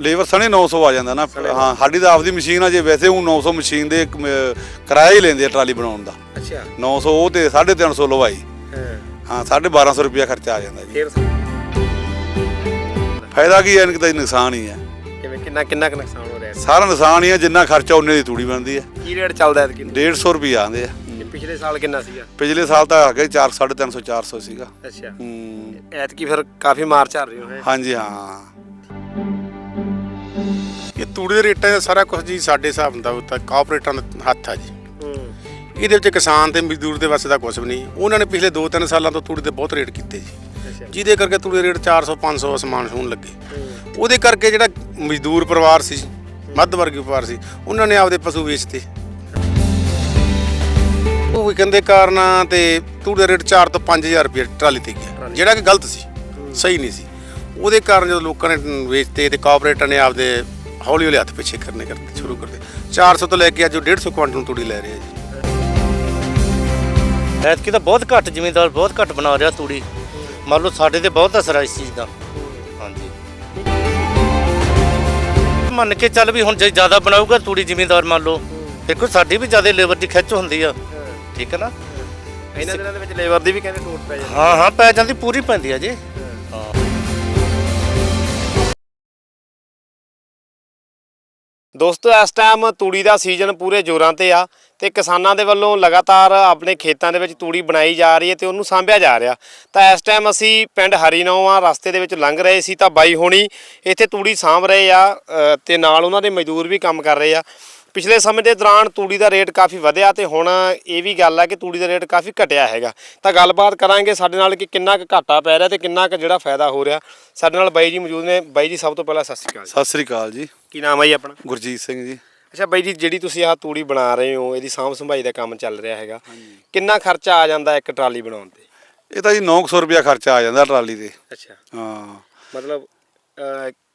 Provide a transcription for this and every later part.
Labour ਸਣੇ 900 ਆ ਜਾਂਦਾ ਨਾ ਹਾਂ ਸਾਡੀ ਤਾਂ ਆਪਦੀ ਮਸ਼ੀਨ ਆ ਜੇ ਵੈਸੇ ਉਹ 900 ਮਸ਼ੀਨ ਦੇ ਕਿਰਾਇਆ ਹੀ ਲੈਂਦੇ ਆ ਟਰਾਲੀ ਬਣਾਉਣ ਦਾ। ਅੱਛਾ। 900 ਉਹ ਤੇ 350 ਲਵਾਈ। ਹਾਂ। ਹਾਂ 1250 ਰੁਪਿਆ ਖਰਚਾ ਆ ਜਾਂਦਾ ਜੀ। ਫੇਰ ਫਾਇਦਾ ਕੀ ਹੈ ਇਹਨਾਂ ਦਾ ਨੁਕਸਾਨ ਹੀ ਹੈ ਕਿਵੇਂ ਕਿੰਨਾ ਕਿੰਨਾ ਕੁ ਨੁਕਸਾਨ ਹੋ ਰਿਹਾ? ਸਾਰਾ ਨੁਕਸਾਨ ਹੀ ਹੈ ਜਿੰਨਾ ਖਰਚਾ ਉਹਨੇ ਦੀ ਤੂੜੀ ਬਣਦੀ ਹੈ ਕੀ ਰੇਟ ਚੱਲਦਾ ਹੈ ਕਿ 150 ਰੁਪਿਆ ਆਂਦੇ ਆ। ਪਿਛਲੇ ਸਾਲ ਕਿੰਨਾ ਸੀਗਾ? ਪਿਛਲੇ ਸਾਲ ਤਾਂ ਹੈਗਾ 4 350 400 ਸੀਗਾ। ਅੱਛਾ। ਹੂੰ। ਐਤਕੀ ਫਿਰ ਕਾਫੀ ਮਾਰ ਚੱਲ ਰਹੀ ਹੋ? ਹਾਂਜੀ ਹਾਂ। ਤੂੜੀ ਦੇ ਰੇਟਾਂ ਦਾ ਸਾਰਾ ਕੁਝ ਜੀ ਸਾਡੇ ਹਿਸਾਬ ਦਾ ਤਾਂ ਕਾਰਪੋਰੇਟਾਂ ਦਾ ਹੱਥ ਆ ਜੀ। ਹੂੰ। ਇਹਦੇ ਵਿੱਚ ਕਿਸਾਨ ਤੇ ਮਜ਼ਦੂਰ ਦੇ ਵਾਸਤੇ ਦਾ ਕੁਝ ਵੀ ਨਹੀਂ। ਉਹਨਾਂ ਨੇ ਪਿਛਲੇ 2-3 ਸਾਲਾਂ ਤੋਂ ਤੂੜੀ ਦੇ ਬਹੁਤ ਰੇਟ ਕੀਤੇ ਜੀ। ਜਿਹਦੇ ਕਰਕੇ ਤੂੜੀ ਦੇ ਰੇਟ 400 500 ਅਸਮਾਨ ਛੂਹਣ ਲੱਗੇ। ਉਹਦੇ ਕਰਕੇ ਜਿਹੜਾ ਮਜ਼ਦੂਰ ਪਰਿਵਾਰ ਸੀ ਮੱਧ ਵਰਗੀ ਪਰਿਵਾਰ ਸੀ ਉਹਨਾਂ ਨੇ ਆਪਦੇ ਪਸ਼ੂ ਵੇਚਤੇ। ਉਹ ਵਿਕਣ ਦੇ ਕਾਰਨਾਂ ਤੇ ਤੂੜੀ ਦਾ ਰੇਟ 4 ਤੋਂ 5000 ਰੁਪਏ ਟਰਾਲੀ ਤੇ ਗਿਆ। ਜਿਹੜਾ ਕਿ ਗਲਤ ਸੀ ਸਹੀ ਨਹੀਂ ਸੀ। ਉਹਦੇ ਕਾਰਨ ਜਦੋਂ ਲੋਕਾਂ ਨੇ ਵੇਚਤੇ ਤੇ ਕਾਰਪੋਰੇਟਰ ਨੇ ਆਪਦੇ ਹੌਲੀ ਹੌਲੀ ਹੱਥ ਪਿੱਛੇ ਕਰਨੇ ਕਰਨੇ ਸ਼ੁਰੂ ਕਰ ਦਿੱਤੇ 400 ਤੋਂ ਲੈ ਕੇ ਅੱਜ ਉਹ 150 ਕੁਇੰਟਲ ਨੂੰ ਤੂੜੀ ਲੈ ਰਿਹਾ ਜੀ। ਐਤਕੀ ਤਾਂ ਬਹੁਤ ਘੱਟ ਜ਼ਿਮੀਂਦਾਰ ਬਹੁਤ ਘੱਟ ਬਣਾ ਰਿਹਾ ਤੂੜੀ। ਮੰਨ ਲਓ ਸਾਡੇ ਤੇ ਬਹੁਤ ਅਸਰ ਆ ਇਸ ਚੀਜ਼ ਦਾ। ਹਾਂਜੀ। ਮੰਨ ਕੇ ਚੱਲ ਵੀ ਹੁਣ ਜੇ ਜ਼ਿਆਦਾ ਬਣਾਊਗਾ ਤੂੜੀ ਜ਼ਿਮੀਂਦਾਰ ਮੰਨ ਲਓ ਦੇਖੋ ਸਾਡੀ ਵੀ ਜ਼ਿਆਦਾ ਲੇਬਰ ਦੀ ਖਿੱਚ ਹੁੰਦੀ ਆ। ਠੀਕ ਹੈ ਨਾ? ਇਹਨਾਂ ਦਿਨਾਂ ਦੇ ਵਿੱਚ ਲੇਬਰ ਦੀ ਵੀ ਕਹਿੰਦੇ ਟੋਟ ਪੈ ਜਾਂਦੀ। ਹਾਂ ਹਾਂ ਪੈ ਜਾਂਦੀ ਪੂਰੀ ਪੈਂਦੀ ਆ ਜੀ। ਦੋਸਤੋ ਇਸ ਟਾਈਮ ਤੂੜੀ ਦਾ ਸੀਜ਼ਨ ਪੂਰੇ ਜ਼ੋਰਾਂ ਤੇ ਆ ਤੇ ਕਿਸਾਨਾਂ ਦੇ ਵੱਲੋਂ ਲਗਾਤਾਰ ਆਪਣੇ ਖੇਤਾਂ ਦੇ ਵਿੱਚ ਤੂੜੀ ਬਣਾਈ ਜਾ ਰਹੀ ਹੈ ਤੇ ਉਹਨੂੰ ਸਾਂਭਿਆ ਜਾ ਰਿਹਾ। ਤਾਂ ਇਸ ਟਾਈਮ ਅਸੀਂ ਪਿੰਡ ਹਰੀਨੌਆ ਰਸਤੇ ਦੇ ਵਿੱਚ ਲੰਘ ਰਹੇ ਸੀ ਤਾਂ ਬਾਈ ਹੋਣੀ ਇੱਥੇ ਤੂੜੀ ਸਾਂਭ ਰਹੇ ਆ ਅ, ਤੇ ਨਾਲ ਉਹਨਾਂ ਦੇ ਮਜ਼ਦੂਰ ਵੀ ਕੰਮ ਕਰ ਰਹੇ ਆ। ਪਿਛਲੇ ਸਮੇਂ ਦੇ ਦੌਰਾਨ ਤੂੜੀ ਦਾ ਰੇਟ ਕਾਫੀ ਵਧਿਆ ਤੇ ਹੁਣ ਇਹ ਵੀ ਗੱਲ ਆ ਕਿ ਤੂੜੀ ਦਾ ਰੇਟ ਕਾਫੀ ਘਟਿਆ ਹੈਗਾ। ਤਾਂ ਗੱਲਬਾਤ ਕਰਾਂਗੇ ਸਾਡੇ ਨਾਲ ਕਿ ਕਿੰਨਾ ਕੁ ਘਾਟਾ ਪੈ ਰਿਹਾ ਤੇ ਕਿੰਨਾ ਕੁ ਜਿਹੜਾ ਫਾਇਦਾ ਹੋ ਰਿਹਾ। ਸਾਡੇ ਨਾਲ ਬਾਈ ਜੀ ਮੌਜੂਦ ਨੇ। ਬਾਈ ਜੀ ਸਭ ਤੋਂ ਪਹਿਲਾਂ ਸਤਿ ਸ਼੍ਰੀ ਅਕਾਲ ਜੀ। ਸਤਿ ਸ੍ਰੀ ਅਕਾਲ ਜੀ। ਕੀ ਨਾਮ ਹੈ ਜੀ ਆਪਣਾ? ਗੁਰਜੀਤ ਸਿੰਘ ਜੀ। ਅੱਛਾ ਬਾਈ ਜੀ ਜਿਹੜੀ ਤੁਸੀਂ ਆਹ ਤੂੜੀ ਬਣਾ ਰਹੇ ਹੋ ਇਹਦੀ ਸਾਂਭ ਸੰਭਾਈ ਦਾ ਕੰਮ ਚੱਲ ਰਿਹਾ ਹੈਗਾ। ਕਿੰਨਾ ਖਰਚਾ ਆ ਜਾਂਦਾ ਇੱਕ ਟਰਾਲੀ ਬਣਾਉਣ ਤੇ? ਇਹ ਤਾਂ ਜੀ 900 ਰੁਪਿਆ ਖਰਚਾ ਆ ਜਾਂਦਾ ਟਰਾਲੀ ਤੇ। ਅੱਛਾ। ਹਾਂ। ਮਤਲਬ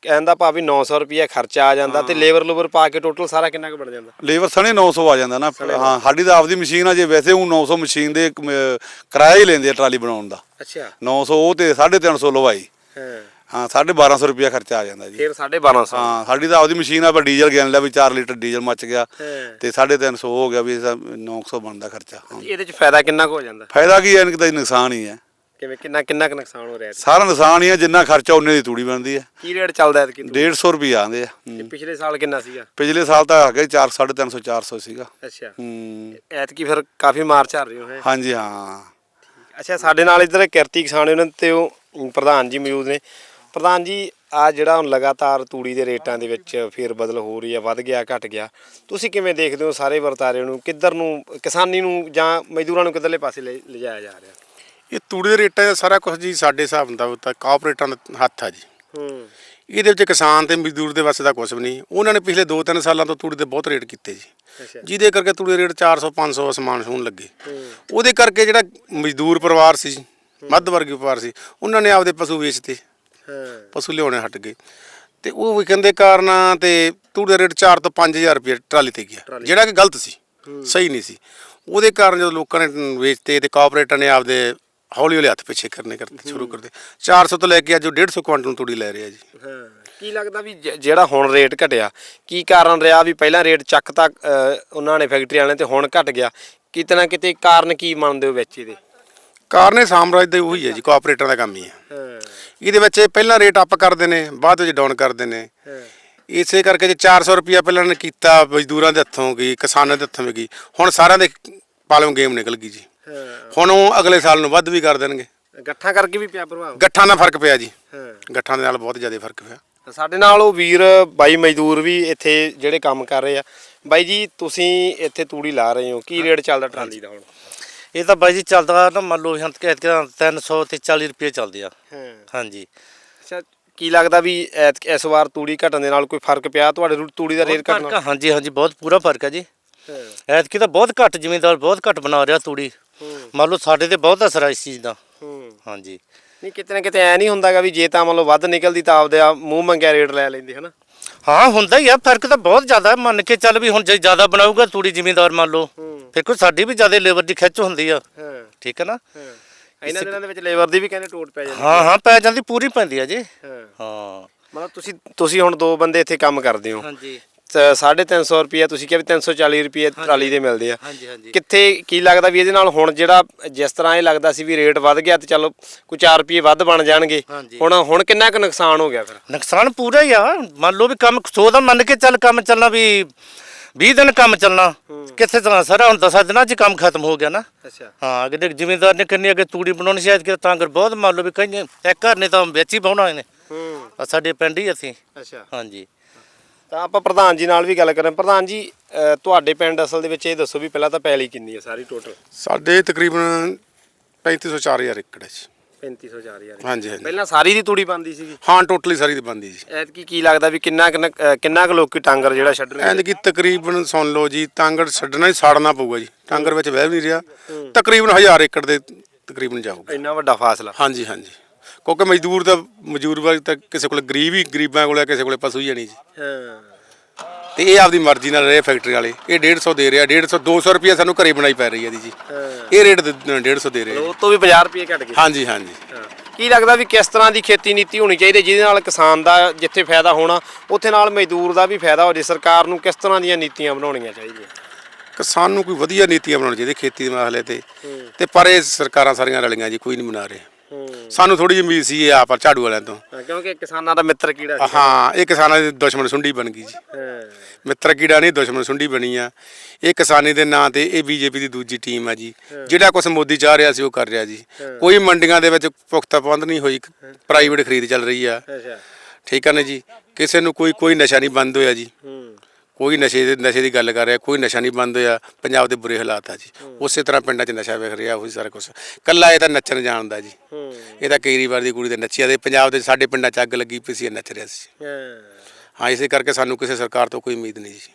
ਕਹਿਣ ਦਾ ਭਾਵ ਵੀ 900 ਰੁਪਏ ਖਰਚਾ ਆ ਜਾਂਦਾ ਤੇ ਲੇਬਰ ਲੂਬਰ ਪਾ ਕੇ ਟੋਟਲ ਸਾਰਾ ਕਿੰਨਾ ਕੁ ਬਣ ਜਾਂਦਾ? ਲੇਬਰ ਸਣੇ 900 ਆ ਜਾਂਦਾ ਨਾ। ਹਾਂ ਸਾਡੀ ਤਾਂ ਆਪਦੀ ਮਸ਼ੀਨ ਆ ਜੇ ਵੈਸੇ ਉਹ 900 ਮਸ਼ੀਨ ਦੇ ਕਿਰਾਇਆ ਹੀ ਲੈਂਦੇ ਆ ਟਰਾਲੀ ਬਣਾਉਣ ਦਾ। ਅੱਛਾ। 900 ਉਹ ਤੇ 350 ਲਵਾਈ। ਹਾਂ। ਹਾਂ 1250 ਰੁਪਿਆ ਖਰਚਾ ਆ ਜਾਂਦਾ ਜੀ। ਫਿਰ 1250 ਹਾਂ ਸਾਡੀ ਤਾਂ ਆਪਦੀ ਮਸ਼ੀਨ ਆ ਪਰ ਡੀਜ਼ਲ ਗਿਣ ਲਿਆ ਵੀ 4 ਲੀਟਰ ਡੀਜ਼ਲ ਮੱਚ ਗਿਆ। ਹਾਂ। ਤੇ 350 ਹੋ ਗਿਆ ਵੀ ਇਹਦਾ 900 ਬਣਦਾ ਖਰਚਾ। ਹਾਂ। ਇਹਦੇ ਚ ਫਾਇਦਾ ਕਿੰਨਾ ਕੁ ਹੋ ਜਾਂਦਾ? ਫਾਇਦਾ ਕੀ ਹੈ ਇਹਨਾਂ ਦਾ ਨੁਕਸਾਨ ਹੀ ਹੈ। ਕਿਵੇਂ ਕਿੰਨਾ ਕਿੰਨਾ ਕੁ ਨੁਕਸਾਨ ਹੋ ਰਿਹਾ? ਸਾਰਾ ਨੁਕਸਾਨ ਹੀ ਹੈ ਜਿੰਨਾ ਖਰਚਾ ਉਹਨੇ ਦੀ ਤੂੜੀ ਬਣਦੀ ਹੈ ਕੀ ਰੇਟ ਚੱਲਦਾ ਹੈ ਕਿ 150 ਰੁਪਿਆ ਆਂਦੇ ਆ। ਪਿਛਲੇ ਸਾਲ ਕਿੰਨਾ ਸੀਗਾ? ਪਿਛਲੇ ਸਾਲ ਤਾਂ ਹੈਗਾ 4 350 400 ਸੀਗਾ। ਅੱਛਾ। ਹੂੰ। ਐਤਕੀ ਫਿਰ ਕਾਫੀ ਮਾਰ ਚੱਲ ਰਹੀ ਹੋ ਹੈ? ਹਾਂਜੀ ਹਾਂ। ਅੱਛਾ ਸਾਡੇ ਨਾਲ ਇੱਧਰ ਕਿਰਤੀ ਕਿਸਾਨ ਉਹਨਾਂ ਤੇ ਉਹ ਪ੍ਰਧਾਨ ਜੀ ਮੌਜੂਦ ਨੇ। ਪ੍ਰਧਾਨ ਜੀ ਆ ਜਿਹੜਾ ਹੁਣ ਲਗਾਤਾਰ ਤੂੜੀ ਦੇ ਰੇਟਾਂ ਦੇ ਵਿੱਚ ਫੇਰ ਬਦਲ ਹੋ ਰਹੀ ਹੈ ਵੱਧ ਗਿਆ ਘਟ ਗਿਆ ਤੁਸੀਂ ਕਿਵੇਂ ਦੇਖਦੇ ਹੋ ਸਾਰੇ ਵਰਤਾਰੇ ਨੂੰ? ਕਿੱਧਰ ਨੂੰ ਕਿਸਾਨੀ ਨੂੰ ਜਾਂ ਮਜ਼ਦੂਰਾਂ ਨੂੰ ਕਿੱਧਰਲੇ ਪਾਸੇ ਲੈ- ਲਿਜਾਇਆ ਜਾ ਰਿਹਾ? ਇਹ ਤੂੜੀ ਦੇ ਰੇਟਾਂ ਦਾ ਸਾਰਾ ਕੁਝ ਜੀ ਸਾਡੇ ਹਿਸਾਬ ਦਾ ਤਾਂ ਕਾਰਪੋਰੇਟਾਂ ਦਾ ਹੱਥ ਆ ਜੀ। ਹੂੰ। ਇਹਦੇ ਵਿੱਚ ਕਿਸਾਨ ਤੇ ਮਜ਼ਦੂਰ ਦੇ ਵਾਸਤੇ ਦਾ ਕੁਝ ਵੀ ਨਹੀਂ। ਉਹਨਾਂ ਨੇ ਪਿਛਲੇ 2-3 ਸਾਲਾਂ ਤੋਂ ਤੂੜੀ ਦੇ ਬਹੁਤ ਰੇਟ ਕੀਤੇ ਜੀ। ਜਿਹਦੇ ਕਰਕੇ ਤੂੜੀ ਦੇ ਰੇਟ 400 500 ਅਸਮਾਨ ਛੂਹਣ ਲੱਗੇ। ਉਹਦੇ ਕਰਕੇ ਜਿਹੜਾ ਮਜ਼ਦੂਰ ਪਰਿਵਾਰ ਸੀ ਮੱਧ ਵਰਗੀ ਪਰਿਵਾਰ ਸੀ ਉਹਨਾਂ ਨੇ ਆਪਦੇ ਪਸ਼ੂ ਵੇਚਤੇ। ਹਾਂ। ਪਸ਼ੂ ਲਿਆਉਣੇ ਹਟ ਗਏ। ਤੇ ਉਹ ਵਿਕਣ ਦੇ ਕਾਰਨਾਂ ਤੇ ਤੂੜੀ ਦਾ ਰੇਟ 4 ਤੋਂ 5000 ਰੁਪਏ ਟਰਾਲੀ ਤੇ ਗਿਆ। ਜਿਹੜਾ ਕਿ ਗਲਤ ਸੀ ਸਹੀ ਨਹੀਂ ਸੀ। ਉਹਦੇ ਕਾਰਨ ਜਦੋਂ ਲੋਕਾਂ ਨੇ ਵੇਚਤੇ ਤੇ ਕਾਰਪੋਰੇਟਰ ਨੇ ਆਪਦੇ ਹੌਲੀ ਹੌਲੀ ਹੱਥ ਪਿੱਛੇ ਕਰਨੇ ਕਰਨੇ ਸ਼ੁਰੂ ਕਰ ਦਿੱਤੇ 400 ਤੋਂ ਲੈ ਕੇ ਅੱਜ ਉਹ 150 ਕੁਇੰਟਲ ਨੂੰ ਤੂੜੀ ਲੈ ਰਿਹਾ ਜੀ। ਹਾਂ ਕੀ ਲੱਗਦਾ ਵੀ ਜ- ਜਿਹੜਾ ਹੁਣ ਰੇਟ ਘਟਿਆ ਕੀ ਕਾਰਨ ਰਿਹਾ ਵੀ ਪਹਿਲਾਂ ਰੇਟ ਚੱਕ ਤੱਕ ਉਹਨਾਂ ਨੇ ਫੈਕਟਰੀ ਵਾਲਿਆਂ ਤੇ ਹੁਣ ਘਟ ਗਿਆ ਕਿਤੇ ਨਾ ਕਿਤੇ ਕਾਰਨ ਕੀ ਮੰਨਦੇ ਹੋ ਵਿੱਚ ਇਹਦੇ? ਕਾਰਨ ਇਹ ਸਾਮਰਾਜ ਦਾ ਉਹੀ ਹੈ ਜੀ ਕਾਰਪੋਰੇਟਰਾਂ ਦਾ ਕੰਮ ਹੀ ਹੈ। ਹਾਂ। ਇਹਦੇ ਵਿੱਚ ਇਹ ਪਹਿਲਾਂ ਰੇਟ ਅਪ ਕਰਦੇ ਨੇ ਬਾਅਦ ਵਿੱਚ ਡਾਊਨ ਕਰਦੇ ਨੇ। ਇਸੇ ਕਰਕੇ ਜੇ 400 ਰੁਪਿਆ ਪਹਿਲਾਂ ਨੇ ਕੀਤਾ ਮਜ਼ਦੂਰਾਂ ਦੇ ਹੱਥੋਂ ਗਈ ਕਿਸਾਨਾਂ ਦੇ ਹੱਥੋਂ ਵੀ ਗਈ ਹੁਣ ਸਾਰਿਆਂ ਦੇ ਪਾਲੋਂ ਗੇਮ ਨਿਕਲ ਗਈ ਜੀ। ਹੁਣ ਉਹ ਅਗਲੇ ਸਾਲ ਨੂੰ ਵੱਧ ਵੀ ਕਰ ਦੇਣਗੇ। ਗੱਠਾਂ ਕਰਕੇ ਵੀ ਪਿਆ ਪ੍ਰਭਾਵ? ਗੱਠਾਂ ਦਾ ਫ਼ਰਕ ਪਿਆ ਜੀ। ਹਾਂ। ਗੱਠਾਂ ਦੇ ਨਾਲ ਬਹੁਤ ਜ਼ਿਆਦਾ ਫ਼ਰਕ ਪਿਆ। ਤਾਂ ਸਾਡੇ ਨਾਲ ਉਹ ਵੀਰ ਬਾਈ ਮਜ਼ਦੂਰ ਵੀ ਇੱਥੇ ਜਿਹੜੇ ਕੰਮ ਕਰ ਰਹੇ ਆ। ਬਾਈ ਜੀ ਤੁਸੀਂ ਇੱਥੇ ਤੂੜੀ ਲਾ ਰਹੇ ਹੋ। ਕੀ ਰੇਟ ਚੱਲਦਾ ਟਰਾਲੀ ਦਾ ਹੁਣ? ਇਹ ਤਾਂ ਬਾਈ ਜੀ ਚੱਲਦਾ ਨਾ ਮੰਨ ਲਓ ਹੰਤ ਕਹਿ 300 ਤੇ 40 ਰੁਪਏ ਚੱਲਦੇ ਆ। ਹਾਂ। ਹਾਂਜੀ। ਅੱਛਾ ਕੀ ਲੱਗਦਾ ਵੀ ਇਸ ਵਾਰ ਤੂੜੀ ਘਟਣ ਦੇ ਨਾਲ ਕੋਈ ਫ਼ਰਕ ਪਿਆ? ਤੁਹਾਡੇ ਤੂੜੀ ਦਾ ਰੇਟ ਘਟਣਾ? ਹਾਂਜੀ ਹਾਂਜੀ ਬਹੁਤ ਪੂਰਾ ਫ਼ਰਕ ਹੈ ਜੀ। ਹਾਂ। ਐਤਕੀ ਤਾਂ ਬਹੁਤ ਘੱਟ ਜ਼ਿਮੀਂਦਾਰ ਬਹੁਤ ਘੱਟ ਬਣਾ ਰਿਹਾ ਤੂੜੀ। ਮੰਨ ਲਓ ਸਾਡੇ ਤੇ ਬਹੁਤ ਅਸਰ ਆ ਇਸ ਚੀਜ਼ ਦਾ। ਹੂੰ। ਹਾਂਜੀ। ਨਹੀਂ ਕਿਤੇ ਨਾ ਕਿਤੇ ਐ ਨਹੀਂ ਹੁੰਦਾਗਾ ਵੀ ਜੇ ਤਾਂ ਮੰਨ ਲਓ ਵੱਧ ਨਿਕਲਦੀ ਤਾਂ ਆਪਦੇ ਆ ਮੂੰਹ ਮੰਗਿਆ ਰੇਟ ਲੈ ਲੈਂਦੇ ਹਨਾ? ਹਾਂ ਹੁੰਦਾ ਹੀ ਆ ਫ਼ਰਕ ਤਾਂ ਬਹੁਤ ਜ਼ਿਆਦਾ ਹੈ ਮੰਨ ਕੇ ਚੱਲ ਵੀ ਹੁਣ ਜੇ ਜ਼ਿਆਦਾ ਬਣਾਊਗਾ ਤੂੜੀ ਜ਼ਿਮੀਂਦਾਰ ਮੰਨ ਲਓ। ਫਿਰ ਕੋਈ ਸਾਡੀ ਵੀ ਜ਼ਿਆਦਾ ਲੇਬਰ ਦੀ ਖਿੱਚ ਹੁੰਦੀ ਆ। ਹਾਂ। ਠੀਕ ਹੈ ਨਾ? ਹਾਂ। ਇਹਨਾਂ ਦਿਨਾਂ ਦੇ ਵਿੱਚ ਲੇਬਰ ਦੀ ਵੀ ਕਹਿੰਦੇ ਟੋਟ ਪੈ ਜਾਂਦੀ ਹਾਂ ਹਾਂ ਪੈ ਜਾਂਦੀ ਪੂਰੀ ਪੈਂਦੀ ਆ ਜੀ। ਹਾਂ। ਹਾਂ। ਮਤਲਬ ਤੁਸੀਂ ਤੁਸੀਂ ਹੁਣ ਦੋ ਬੰਦੇ ਇੱਥੇ ਕੰਮ ਕਰਦੇ ਹੋ। ਹਾਂਜੀ। 350 ਰੁਪਏ ਤੁਸੀਂ ਕਿਹਾ ਵੀ 340 ਰੁਪਏ ਟਰਾਲੀ ਦੇ ਮਿਲਦੇ ਆ। ਹਾਂਜੀ ਹਾਂਜੀ। ਕਿੱਥੇ ਕੀ ਲੱਗਦਾ ਵੀ ਇਹਦੇ ਨਾਲ ਹੁਣ ਜਿਹੜਾ ਜਿਸ ਤਰ੍ਹਾਂ ਇਹ ਲੱਗਦਾ ਸੀ ਵੀ ਰੇਟ ਵੱਧ ਗਿਆ ਤੇ ਚਲੋ ਕੋਈ 4 ਰੁਪਏ ਵੱਧ ਬਣ ਜਾਣਗੇ। ਹਾਂਜੀ। ਹੁਣ ਹੁਣ ਕਿੰਨਾ ਕੁ ਨੁਕਸਾਨ ਹੋ ਗਿਆ ਫਿਰ? ਨੁਕਸਾਨ ਪੂਰਾ ਹੀ ਆ। ਮੰਨ ਲਓ ਵੀ ਕੰਮ ਸੋਦਾ ਮੰਨ ਕੇ ਚੱਲ ਕੰਮ ਚੱਲਣਾ ਵੀ 20 ਦਿਨ ਕੰਮ ਚੱਲਣਾ। ਕਿੱਥੇ ਚੱਲਣਾ? ਸਾਰਾ ਹੁਣ 10 ਦਿਨਾਂ 'ਚ ਹੀ ਕੰਮ ਖਤਮ ਹੋ ਗਿਆ ਨਾ। ਅੱਛਾ। ਹਾਂ ਅਗੇ ਜ਼ਿਮੀਂਦਾਰ ਨੇ ਕਿੰਨੀ ਅੱਗੇ ਤੂੜੀ ਬਣਾਉਣੀ ਸੀ ਕਿ ਤਾਂ ਕਰ ਬਹੁਤ ਮੰਨ ਲਓ ਵੀ ਕਈ ਇੱਕ ਘਰ ਨੇ ਤਾਂ ਵਿੱਚ ਹੀ ਬਾਉਣਾ ਇਹਨੇ। ਹੂੰ। ਆ ਸਾਡੇ ਪਿੰਡ ਹੀ ਅਸੀਂ। ਅੱਛਾ। ਹਾਂਜੀ। ਤਾਂ ਆਪਾਂ ਪ੍ਰਧਾਨ ਜੀ ਨਾਲ ਵੀ ਗੱਲ ਕਰਾਂ। ਪ੍ਰਧਾਨ ਜੀ ਤੁਹਾਡੇ ਪਿੰਡ ਅਸਲ ਦੇ ਵਿੱਚ ਇਹ ਦੱਸੋ ਵੀ ਪਹਿਲਾਂ ਤਾਂ ਪੈਲੀ ਕਿੰਨੀ ਹੈ ਸਾਰੀ ਟੋਟਲ ਸਾਡੇ ਤਕਰੀਬਨ 3500 4000 ਏਕੜ ਹੈ ਜੀ। 3500 4000 ਹਾਂਜੀ ਹਾਂਜੀ। ਪਹਿਲਾਂ ਸਾਰੀ ਦੀ ਤੂੜੀ ਬੰਦੀ ਸੀਗੀ? ਹਾਂ ਟੋਟਲੀ ਸਾਰੀ ਦੀ ਬੰਦੀ ਜੀ। ਐਤਕੀ ਕੀ ਲੱਗਦਾ ਵੀ ਕਿੰਨਾ ਕਿੰਨਾ ਕੁ ਲੋਕੀ ਟਾਂਗਰ ਜਿਹੜਾ ਛੱਡਣਗੇ? ਐਂਦ ਕਿ ਤਕਰੀਬਨ ਸੁਣ ਲਓ ਜੀ ਟਾਂਗਰ ਛੱਡਣਾ ਹੀ ਸਾੜਨਾ ਪਊਗਾ ਜੀ। ਟਾਂਗਰ ਵਿੱਚ ਵਹਿ ਵੀ ਨਹੀਂ ਰਿਹਾ। ਤਕਰੀਬਨ 1000 ਏਕੜ ਦੇ ਤਕਰੀਬਨ ਜਾਊਗਾ। ਇੰਨਾ ਵੱਡਾ ਫਾਸਲਾ? ਹਾਂਜੀ ਹਾਂਜੀ। ਕਿਉਂਕਿ ਮਜ਼ਦੂਰ ਦਾ ਮਜ਼ਦੂਰ ਵਰਗ ਤਾਂ ਕਿਸੇ ਕੋਲ ਗਰੀਬ ਹੀ ਗਰੀਬਾਂ ਕੋਲ ਹੈ, ਕਿਸੇ ਕੋਲੇ ਪਸ਼ੂ ਹੀ ਨਹੀਂ ਜੀ। ਹਾਂ। ਤੇ ਇਹ ਆਪਦੀ ਮਰਜ਼ੀ ਨਾਲ ਰਹੇ ਫੈਕਟਰੀ ਵਾਲੇ। ਇਹ 150 ਦੇ ਰਿਹਾ 150 200 ਰੁਪਏ ਸਾਨੂੰ ਘਰੇ ਬਣਾਈ ਪੈ ਰਹੀ ਹੈ ਦੀ ਜੀ। ਇਹ ਰੇਟ 150 ਦੇ ਰਹੇ ਉਹ ਤੋਂ ਵੀ 50 ਰੁਪਏ ਘਟ ਗਏ। ਹਾਂਜੀ ਹਾਂਜੀ। ਕੀ ਲੱਗਦਾ ਵੀ ਕਿਸ ਤਰ੍ਹਾਂ ਦੀ ਖੇਤੀ ਨੀਤੀ ਹੋਣੀ ਚਾਹੀਦੀ ਜਿਹਦੇ ਨਾਲ ਕਿਸਾਨ ਦਾ ਜਿੱਥੇ ਫਾਇਦਾ ਹੋਣਾ ਉੱਥੇ ਨਾਲ ਮਜ਼ਦੂਰ ਦਾ ਵੀ ਫਾਇਦਾ ਹੋ ਜੇ ਸਰਕਾਰ ਨੂੰ ਕਿਸ ਤਰ੍ਹਾਂ ਦੀਆਂ ਨੀਤੀਆਂ ਬਣਾਉਣੀਆਂ ਚਾਹੀਦੀਆਂ? ਕਿਸਾਨ ਨੂੰ ਕੋਈ ਵਧੀਆ ਨੀਤੀਆਂ ਬਣਾਉਣੀ ਚਾਹੀਦੀ ਖੇਤੀ ਦੇ ਮਸਲੇ ਤੇ। ਤੇ ਪਰ ਇਹ ਸਰਕਾਰਾਂ ਸਾਰੀਆਂ ਰਲੀਆਂ ਜੀ ਕੋਈ ਨਹੀਂ ਬਣਾ ਰਹੇ। ਸਾਨੂੰ ਥੋੜੀ ਜਿਹੀ ਉਮੀਦ ਸੀ ਇਹ ਆਪ ਝਾੜੂ ਵਾਲਿਆਂ ਤੋਂ। ਕਿਉਂਕਿ ਕਿਸਾਨਾਂ ਦਾ ਮਿੱਤਰ ਕੀੜਾ ਸੀ। ਹਾਂ ਇਹ ਕਿਸਾਨਾਂ ਦੀ ਦੁਸ਼ਮਣ ਸੁੰਡੀ ਬਣ ਗਈ ਜੀ। ਹਾਂ। ਮਿੱਤਰ ਕੀੜਾ ਨਹੀਂ ਦੁਸ਼ਮਣ ਸੁੰਡੀ ਬਣੀ ਆ। ਇਹ ਕਿਸਾਨੀ ਦੇ ਨਾਂ ਤੇ ਇਹ ਬੀਜੇਪੀ ਦੀ ਦੂਜੀ ਟੀਮ ਆ ਜੀ। ਜਿਹੜਾ ਕੁਝ ਮੋਦੀ ਚਾਹ ਰਿਹਾ ਸੀ ਉਹ ਕਰ ਰਿਹਾ ਜੀ। ਕੋਈ ਮੰਡੀਆਂ ਦੇ ਵਿੱਚ ਪੁਖਤਾ ਪ੍ਰਬੰਧ ਨਹੀਂ ਹੋਈ ਪ੍ਰਾਈਵੇਟ ਖਰੀਦ ਚੱਲ ਰਹੀ ਆ। ਅੱਛਾ। ਠੀਕ ਆ ਨਾ ਜੀ? ਕਿਸੇ ਨੂੰ ਕੋਈ ਕੋਈ ਨਸ਼ਾ ਨਹੀਂ ਬੰਦ ਹੋਇਆ ਜੀ। ਹੂੰ। ਕੋਈ ਨਸ਼ੇ ਦੇ ਨਸ਼ੇ ਦੀ ਗੱਲ ਕਰ ਰਿਹਾ ਕੋਈ ਨਸ਼ਾ ਨਹੀਂ ਬੰਦ ਹੋਇਆ ਪੰਜਾਬ ਦੇ ਬੁਰੇ ਹਾਲਾਤ ਆ ਜੀ। ਉਸੇ ਤਰ੍ਹਾਂ ਪਿੰਡਾਂ 'ਚ ਨਸ਼ਾ ਵਿਖ ਰਿਹਾ ਉਹੀ ਸਾਰਾ ਕੁਝ ਕੱਲਾ ਇਹ ਤਾਂ ਨੱਚਣ ਜਾਣਦਾ ਜੀ। ਇਹ ਤਾਂ ਕੇਜਰੀਵਾਲ ਦੀ ਕੁੜੀ ਦੇ ਨੱਚਿਆ ਦੇ ਪੰਜਾਬ ਦੇ ਸਾਡੇ ਪਿੰਡਾਂ 'ਚ ਅੱਗ ਲੱਗੀ ਪਈ ਸੀ ਇਹ ਨੱਚ ਰਿਹਾ ਸੀ। ਹਾਂ ਇਸੇ ਕਰਕੇ ਸਾਨੂੰ ਕਿਸੇ ਸਰਕਾਰ ਤੋਂ ਕੋਈ ਉਮੀਦ ਨਹੀਂ ਜੀ।